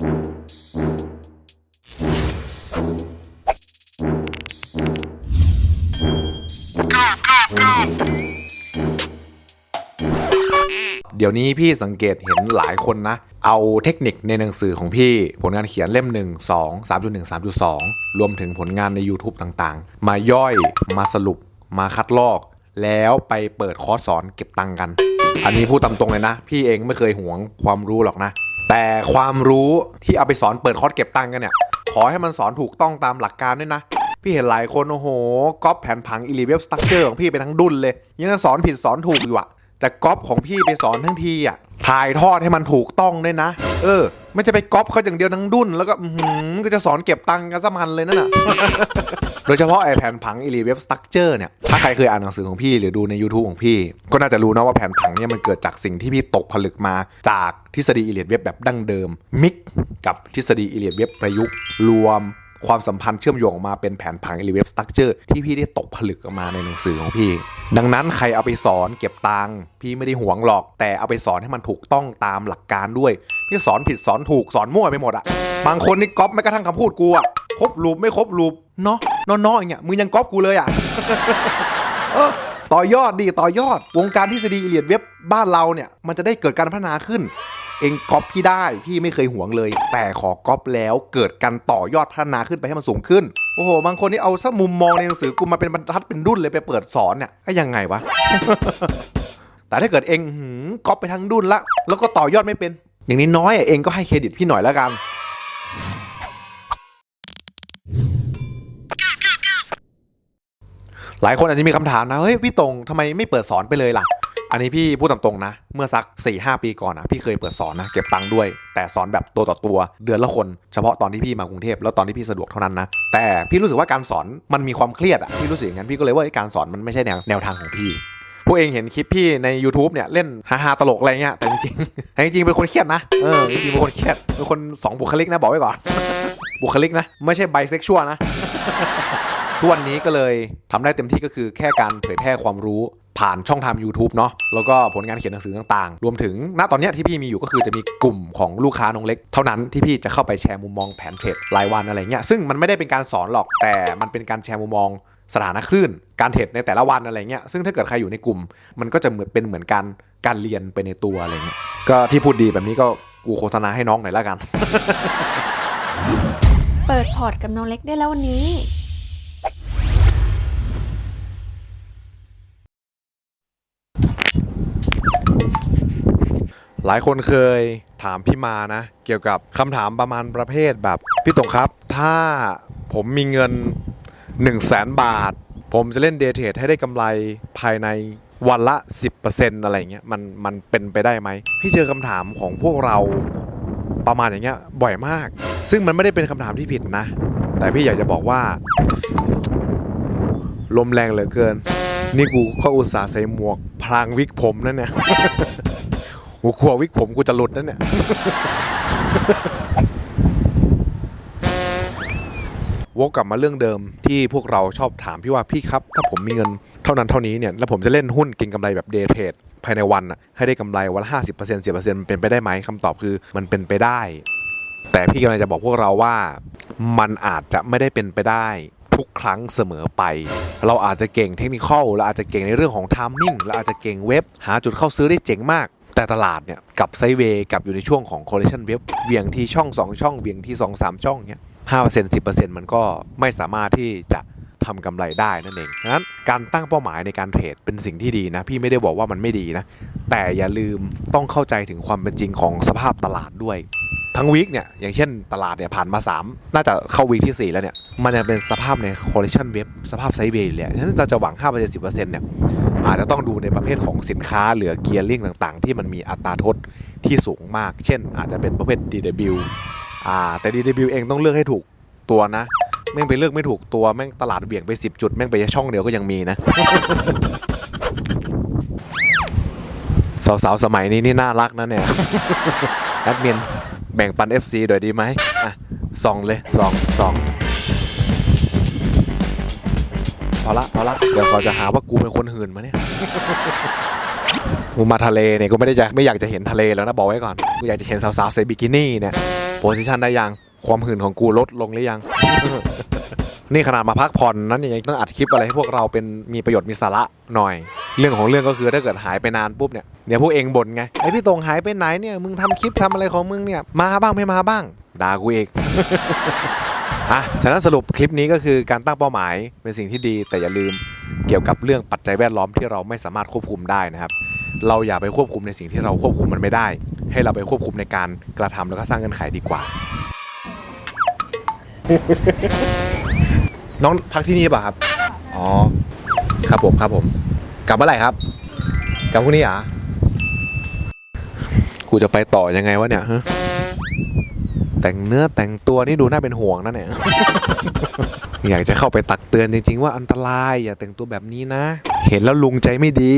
เดี๋ยวนี้พี่สังเกตเห็นหลายคนนะ เอาเทคนิคในหนังสือของพี่ผลงานเขียนเล่ม 1 2 3.1 3.2 รวมถึงผลงานใน YouTube ต่างๆ มาย่อยมาสรุปมาคัดลอก แล้วไปเปิดคอร์สสอนเก็บตังค์กัน อันนี้พูดตามตรงเลยนะ พี่เองไม่เคยหวงความรู้หรอกนะ แต่ความรู้ที่เอาไปสอนเปิดคอร์สเก็บตังค์กันเนี่ย ขอให้มันสอนถูกต้องตามหลักการด้วยนะ พี่เห็นหลายคนโอ้โหก๊อปแผนผังอิลีเวฟสตั๊กเจอร์ของพี่ไปทั้งดุนเลย ยังสอนผิดสอนถูกอยู่อะจะก๊อปของพี่ไปสอนทั้งทีอะถ่ายทอดให้มันถูกต้องด้วยนะ เออ ไม่จะไปก๊อปเขาอย่างเดียวทั้งดุนแล้วก็อื้อหือก็จะสอนเก็บตังค์กันซะมันเลยนั่นน่ะ ดยเฉพาะไอแผนผัง e l e v e Structure เนี่ย ถ้าใครเคยอ่านหนังสือของพี่หรือดูใน YouTube ของพี่ ก็น่าจะรู้นะว่าแผนผังเนี่ยมันเกิดจากสิ่งที่พี่ตกผลึกมาจากทฤษฎี e l i o t Web แบบดั้งเดิม มิกกับทฤษฎี e l i o t Web ประยุกต์รวมความสัมพันธ์เชื่อมโยงออกมาเป็นแผนผัง e l e v e Structure ที่พี่ได้ตกผลึกออกมาในหนังสือของพี่ ดังนั้นใครเอาไปสอนเก็บตังค์พี่ไม่ได้หวงหรอก แต่เอาไปสอนให้มันถูกต้องตามหลักการด้วย พี่สอนผิดสอนถูกสอนมั่วไปหมดอะบางคนนี่ก๊อปไม่กระทั่งคำพูดกูอะครบรูปไม่ครบรูปเนาะ นาะเนาะอย่างเงี้ยมึงยังก๊อปกูเลยอะต่อยอดดีต่อยอด วงการทฤษฎีเลียดเว็บบ้านเราเนี่ย มันจะได้เกิดการพัฒนาขึ้น เองก๊อปพี่ได้พี่ไม่เคยหวงเลย แต่ขอก๊อปแล้วเกิดการต่อยอดพัฒนาขึ้นไปให้มันสูงขึ้นโอ้โหบางคนนี่เอาสมุมมองในหนังสือกูมาเป็นบรรทัดเป็นรุ่นเลยไปเปิดสอนเนี่ยไอ้ยังไงวะ แต่ถ้าเกิดเองก๊อปไปทั้งดุนละแล้วก็ต่อยอดไม่เป็น อย่างนี้น้อยเองก็ให้เครดิตพี่หน่อยแล้วกัน หลายคนอาจจะมีคำถามนะ เฮ้ยพี่ตรงทำไมไม่เปิดสอนไปเลยล่ะ อันนี้พี่พูดตามตรงนะ เมื่อสัก 4 5ปีก่อนนะพี่เคยเปิดสอนนะ เก็บตังค์ด้วย แต่สอนแบบตัวต่อตัว เดือนละคน เฉพาะตอนที่พี่มากรุงเทพแล้วตอนที่พี่สะดวกเท่านั้นนะ แต่พี่รู้สึกว่าการสอนมันมีความเครียดอะพี่รู้สึกอย่างนั้นพี่ก็เลยว่าไอ้การสอนมันไม่ใช่แนวแนวทางของพี่พวกเองเห็นคลิปพี่ใน YouTube เนี่ยเล่นฮาๆตลกอะไรเงี้ยแต่จริงๆแต่จริงๆเป็นคนเครียดนะเออจริงเป็นคนเครียดเป็นคนสองบุคลิกนะบอกไว้ก่อนบุคลิกนะ ไม่ใช่ไบเซ็กชวลนะ ทุกวันนี้ก็เลยทำได้เต็มที่ก็คือแค่การเผยแพร่ความรู้ผ่านช่องทาง YouTube เนาะแล้วก็ผลงานเขียนหนังสือต่างๆ รวมถึงณตอนนี้ที่พี่มีอยู่ก็คือจะมีกลุ่มของลูกค้าน้องเล็ก เท่านั้นที่พี่จะเข้าไปแชร์มุมมองแผนเทรดรายวันอะไรเงี้ยซึ่งมันไม่ได้เป็นการสอนหรอกแต่มันเป็นการแชร์มุมมองสถานะคลื่น การเทรดในแต่ละวันอะไรเงี้ยซึ่งถ้าเกิดใครอยู่ในกลุ่ม มันก็จะเหมือนเป็นเหมือนการการเรียนไปในตัวอะไรเงี้ยก็ที่พูดดีแบบนี้ก็กูโฆษณาให้น้องหน่อยละกัน เปิดพอร์ตกับน้องเล็กได้แล้ววันนี้ หลายคนเคยถามพี่มานะ เกี่ยวกับคำถามประมาณประเภทแบบ พี่ตงครับ ถ้าผมมีเงิน 1 0 0 0 0แสนบาท ผมจะเล่นเดทเทรดให้ได้กำไรภายในวันละ 10%อะไรเงี้ยมันมันเป็นไปได้ไหม พี่เจอคำถามของพวกเราประมาณอย่างเงี้ยบ่อยมาก ซึ่งมันไม่ได้เป็นคำถามที่ผิดนะ แต่พี่อยากจะบอกว่า ลมแรงเหลือเกิน นี่กูก็อุตส่าห์ใส่หมวกพรางวิกผมนั่นเนี่ย กูกลัววิกผมกูจะหลุดนั่นเนี่ย วกกลับมาเรื่องเดิมที่พวกเราชอบถามพี่ว่าพี่ครับ ถ้าผมมีเงินเท่านั้นเท่านี้เนี่ย แล้วผมจะเล่นหุ้นเก็งกำไรแบบเดย์เทรดภายในวันน่ะให้ได้กำไรวันละห้าสิบเปอร์เซ็นต์สิบเปอร์เซ็นต์เป็นไปได้ไหมคำตอบคือมันเป็นไปได้ แต่พี่กำลังจะบอกพวกเราว่ามันอาจจะไม่ได้เป็นไปได้ทุกครั้งเสมอไป เราอาจจะเก่งเทคนิคเราอาจจะเก่งในเรื่องของ timing เราอาจจะเก่งเว็บ หาจุดเข้าซื้อได้เจ๋งมาก แต่ตลาดเนี่ยกับไซเวย์กับอยู่ในช่วงของ correlation wave เวียงที่ช่อง 2 ช่องเวียงที่ 2 3 ช่องเนี่ยห้าเปอร์เซ็นต์สิบเปอร์เซ็นต์มันก็ไม่สามารถที่จะทำกำไรได้นั่นเองดังนั้นการตั้งเป้าหมายในการเทรดเป็นสิ่งที่ดีนะ พี่ไม่ได้บอกว่ามันไม่ดีนะ แต่อย่าลืมต้องเข้าใจถึงความเป็นจริงของสภาพตลาดด้วย ทั้งวีคเนี่ย อย่างเช่นตลาดเนี่ยผ่านมา 3 น่าจะเข้าวีคที่ 4 แล้วเนี่ย มันยังเป็นสภาพใน correlation wave สภาพไซด์เวย์เลยฉะนั้นเราจะหวัง5% 10%เนี่ย อาจจะต้องดูในประเภทของสินค้าเหรือเกียร์ลิงต่างๆ ที่มันมีอัตราทดที่สูงมาก เช่น อาจจะเป็นประเภท DW อ่าแต่ DW เองต้องเลือกให้ถูกตัวนะแม่งไปเลือกไม่ถูกตัวแม่งตลาดเบี่ยงไป 10 จุดแม่งไปช่องเดียวก็ยังมีนะ สาวๆสมัยนี้นี่น่ารักนะเนี่ยแอดมินแบ่งปัน FC โดอยดีไหมอะสองเลยสองสอง อละพอละเดี๋ยวเขาจะหาว่ากูเป็นคนหื่นมาเนี่ยกูมาทะเลเนี่ยกูไม่ได้จะไม่อยากจะเห็นทะเลแล้วนะบอกไว้ก่อนกูอยากจะเห็นสาวๆใส่บิกินี่เนี่ยโพสิชันได้ยังความหื่นของกูลดลงหรือยัง นี่ขนาดมาพักผ่อนนั้นยังต้องอัดคลิปอะไรให้พวกเราเป็นมีประโยชน์มีสาระหน่อย เรื่องของเรื่องก็คือถ้าเกิดหายไปนานปุ๊บเนี่ยเดี๋ยวพวกเองบ่นไงไอพี่ตรงหายไปไหนเนี่ยมึงทำคลิปทำอะไรของมึงเนี่ยมาบ้างไม่มาบ้างด่ากูเอง อะฉะนั้นสรุปคลิปนี้ก็คือการตั้งเป้าหมายเป็นสิ่งที่ดี แต่อย่าลืมเกี่ยวกับเรื่องปัจจัยแวดล้อมที่เราไม่สามารถควบคุมได้นะครับ เราอย่าไปควบคุมในสิ่งที่เราควบคุมมันไม่ได้ ให้เราไปควบคุมในการกระทำแล้วก็สร้างเงื่อนไขดีกว่า น้องพักที่นี่ป่ะครับ อ๋อ ครับผมครับผม กลับเมื่อไหร่ครับ กลับพรุ่งนี้เหรอะกูจะไปต่อยังไงวะเนี่ยฮะ แต่งเนื้อแต่งตัวนี่ดูน่าเป็นห่วงนะเนี่ย อยากจะเข้าไปตักเตือนจริงๆว่าอันตรายอย่าแต่งตัวแบบนี้นะ เห็นแล้วลุงใจไม่ดี